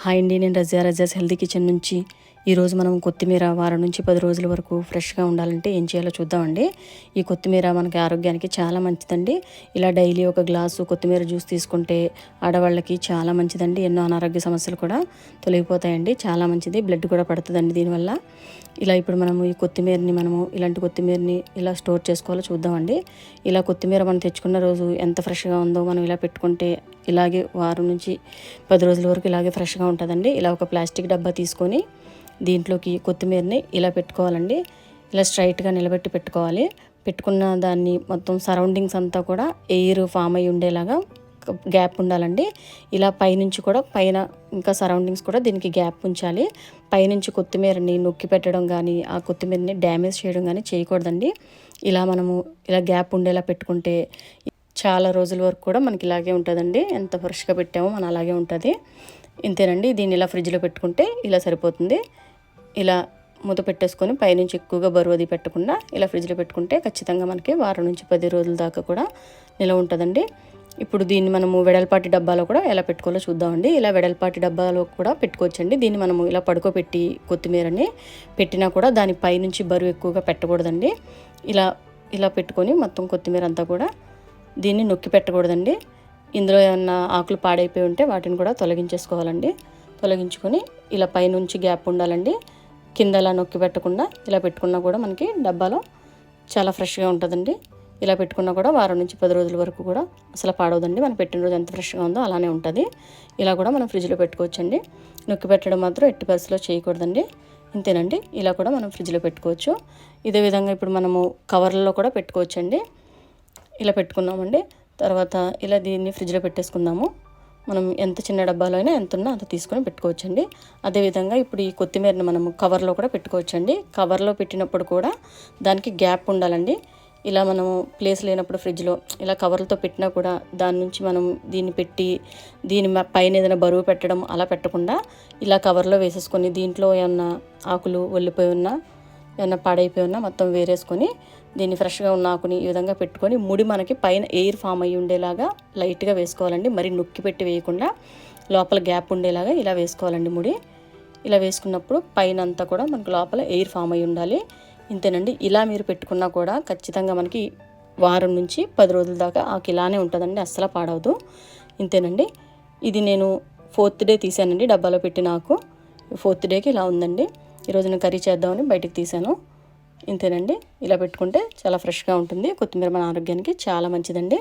Hi అండి నేను రజా రజాస్ healthy kitchen నుంచి ఈరోజు మనం కొత్తిమీర వారం నుంచి పది రోజుల వరకు ఫ్రెష్గా ఉండాలంటే ఏం చేయాలో చూద్దామండి. ఈ కొత్తిమీర మనకి ఆరోగ్యానికి చాలా మంచిదండి. ఇలా డైలీ ఒక గ్లాసు కొత్తిమీర జ్యూస్ తీసుకుంటే ఆడవాళ్ళకి చాలా మంచిదండి. ఎన్నో అనారోగ్య సమస్యలు కూడా తొలగిపోతాయండి. చాలా మంచిది. బ్లడ్ కూడా పడుతుందండి దీనివల్ల. ఇలా ఇప్పుడు మనము ఈ కొత్తిమీరని మనము ఇలాంటి కొత్తిమీరని ఇలా స్టోర్ చేసుకోవాలో చూద్దామండి. ఇలా కొత్తిమీర మనం తెచ్చుకున్న రోజు ఎంత ఫ్రెష్గా ఉందో మనం ఇలా పెట్టుకుంటే ఇలాగే వారం నుంచి పది రోజుల వరకు ఇలాగే ఫ్రెష్గా ఉంటుందండి. ఇలా ఒక ప్లాస్టిక్ డబ్బా తీసుకొని దీంట్లోకి కొత్తిమీరని ఇలా పెట్టుకోవాలండి. ఇలా స్ట్రైట్గా నిలబెట్టి పెట్టుకోవాలి. పెట్టుకున్న దాన్ని మొత్తం సరౌండింగ్స్ అంతా కూడా ఎయిర్ ఫామ్ అయి ఉండేలాగా గ్యాప్ ఉండాలండి. ఇలా పైనుంచి కూడా పైన ఇంకా సరౌండింగ్స్ కూడా దీనికి గ్యాప్ ఉంచాలి. పైనుంచి కొత్తిమీరని నొక్కి పెట్టడం కానీ ఆ కొత్తిమీరని డ్యామేజ్ చేయడం కానీ చేయకూడదండి. ఇలా మనము ఇలా గ్యాప్ ఉండేలా పెట్టుకుంటే చాలా రోజుల వరకు కూడా మనకి ఇలాగే ఉంటుందండి. ఎంత ఫ్రెష్గా పెట్టామో మన అలాగే ఉంటుంది. ఇంతేనండి. దీన్ని ఇలా ఫ్రిడ్జ్లో పెట్టుకుంటే ఇలా సరిపోతుంది. ఇలా మూత పెట్టేసుకొని పైనుంచి ఎక్కువగా బరువు అది పెట్టకుండా ఇలా ఫ్రిడ్జ్లో పెట్టుకుంటే ఖచ్చితంగా మనకి వారం నుంచి పది రోజుల దాకా కూడా నిలవ ఉంటుందండి. ఇప్పుడు దీన్ని మనము వెడల్పాటి డబ్బాలో కూడా ఎలా పెట్టుకోవాలో చూద్దామండి. ఇలా వెడల్పాటి డబ్బాలో కూడా పెట్టుకోవచ్చండి. దీన్ని మనము ఇలా పడుకోబెట్టి కొత్తిమీరని పెట్టినా కూడా దాని పైనుంచి బరువు ఎక్కువగా పెట్టకూడదండి. ఇలా ఇలా పెట్టుకొని మొత్తం కొత్తిమీర అంతా కూడా దీన్ని నొక్కి పెట్టకూడదండి. ఇందులో ఏమన్నా ఆకులు పాడైపోయి ఉంటే వాటిని కూడా తొలగించేసుకోవాలండి. తొలగించుకొని ఇలా పైనుంచి గ్యాప్ ఉండాలండి. కింద ఇలా నొక్కి పెట్టకుండా ఇలా పెట్టుకున్నా కూడా మనకి డబ్బాలో చాలా ఫ్రెష్గా ఉంటుందండి. ఇలా పెట్టుకున్నా కూడా వారం నుంచి పది రోజుల వరకు కూడా అసలు పాడవదండి. మనం పెట్టిన రోజు ఎంత ఫ్రెష్గా ఉందో అలానే ఉంటుంది. ఇలా కూడా మనం ఫ్రిడ్జ్లో పెట్టుకోవచ్చండి. నొక్కి పెట్టడం మాత్రం ఎట్టి పరిస్థితిలో చేయకూడదండి. ఇంతేనండి. ఇలా కూడా మనం ఫ్రిడ్జ్లో పెట్టుకోవచ్చు. ఇదే విధంగా ఇప్పుడు మనము కవర్లలో కూడా పెట్టుకోవచ్చండి. ఇలా పెట్టుకున్నామండి. తర్వాత ఇలా దీన్ని ఫ్రిడ్జ్లో పెట్టేసుకుందాము. మనం ఎంత చిన్న డబ్బాలో అయినా ఎంత ఉన్నా అంత తీసుకొని పెట్టుకోవచ్చండి. అదేవిధంగా ఇప్పుడు ఈ కొత్తిమీరని మనం కవర్లో కూడా పెట్టుకోవచ్చండి. కవర్లో పెట్టినప్పుడు కూడా దానికి గ్యాప్ ఉండాలండి. ఇలా మనము ప్లేస్ లేనప్పుడు ఫ్రిడ్జ్లో ఇలా కవర్లతో పెట్టినా కూడా దాని నుంచి మనం దీన్ని పెట్టి దీని పైన ఏదైనా బరువు పెట్టడం అలా పెట్టకుండా ఇలా కవర్లో వేసేసుకొని దీంట్లో ఏమన్నా ఆకులు ఒల్లిపోయి ఉన్నా ఏమైనా పాడైపోయి ఉన్నా మొత్తం వేరేసుకొని దీన్ని ఫ్రెష్గా ఉన్న ఆకుని ఈ విధంగా పెట్టుకొని ముడి మనకి పైన ఎయిర్ ఫామ్ అయ్యి ఉండేలాగా లైట్గా వేసుకోవాలండి. మరి నొక్కి పెట్టి వేయకుండా లోపల గ్యాప్ ఉండేలాగా ఇలా వేసుకోవాలండి ముడి. ఇలా వేసుకున్నప్పుడు పైన అంతా కూడా మనకు లోపల ఎయిర్ ఫామ్ అయి ఉండాలి. ఇంతేనండి. ఇలా మీరు పెట్టుకున్నా కూడా ఖచ్చితంగా మనకి వారం నుంచి పది రోజుల దాకా ఆకు ఇలానే ఉంటుందండి. అస్సలు పాడవదు. ఇంతేనండి. ఇది నేను ఫోర్త్ డే తీసానండి డబ్బాలో పెట్టిన ఆకు. ఫోర్త్ డేకి ఇలా ఉందండి. ఈరోజు నేను కర్రీ చేద్దామని బయటకు తీసాను ఇంతేనండి. ఇలా పెట్టుకుంటే చాలా ఫ్రెష్గా ఉంటుంది. కొత్తిమీర మన ఆరోగ్యానికి చాలా మంచిదండి.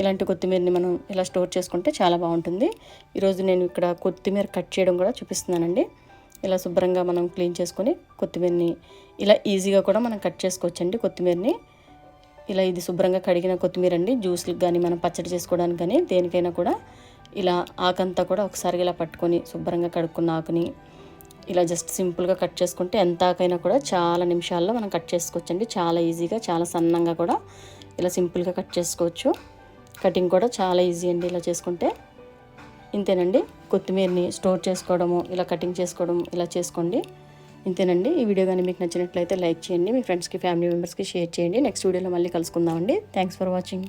ఇలాంటి కొత్తిమీరని మనం ఇలా స్టోర్ చేసుకుంటే చాలా బాగుంటుంది. ఈరోజు నేను ఇక్కడ కొత్తిమీర కట్ చేయడం కూడా చూపిస్తున్నానండి. ఇలా శుభ్రంగా మనం క్లీన్ చేసుకొని కొత్తిమీరని ఇలా ఈజీగా కూడా మనం కట్ చేసుకోవచ్చండి కొత్తిమీరని. ఇలా ఇది శుభ్రంగా కడిగిన కొత్తిమీర అండి. జ్యూస్లకు కానీ మనం పచ్చడి చేసుకోవడానికి కానీ దేనికైనా కూడా ఇలా ఆకంతా కూడా ఒకసారి ఇలా పట్టుకొని శుభ్రంగా కడుక్కున్న ఆకుని ఇలా జస్ట్ సింపుల్గా కట్ చేసుకుంటే ఎంతకైనా కూడా చాలా నిమిషాల్లో మనం కట్ చేసుకోవచ్చండి. చాలా ఈజీగా చాలా సన్నంగా కూడా ఇలా సింపుల్గా కట్ చేసుకోవచ్చు. కటింగ్ కూడా చాలా ఈజీ అండి ఇలా చేసుకుంటే. ఇంతేనండి. కొత్తిమీరని స్టోర్ చేసుకోవడము ఇలా కటింగ్ చేసుకోవడం ఇలా చేసుకోండి. ఇంతేనండి. ఈ వీడియో కానీ మీకు నచ్చినట్లయితే లైక్ చేయండి. మీ ఫ్రెండ్స్కి ఫ్యామిలీ మెంబర్స్కి షేర్ చేయండి. నెక్స్ట్ వీడియోలో మళ్ళీ కలుసుకుందామండి. Thanks for watching.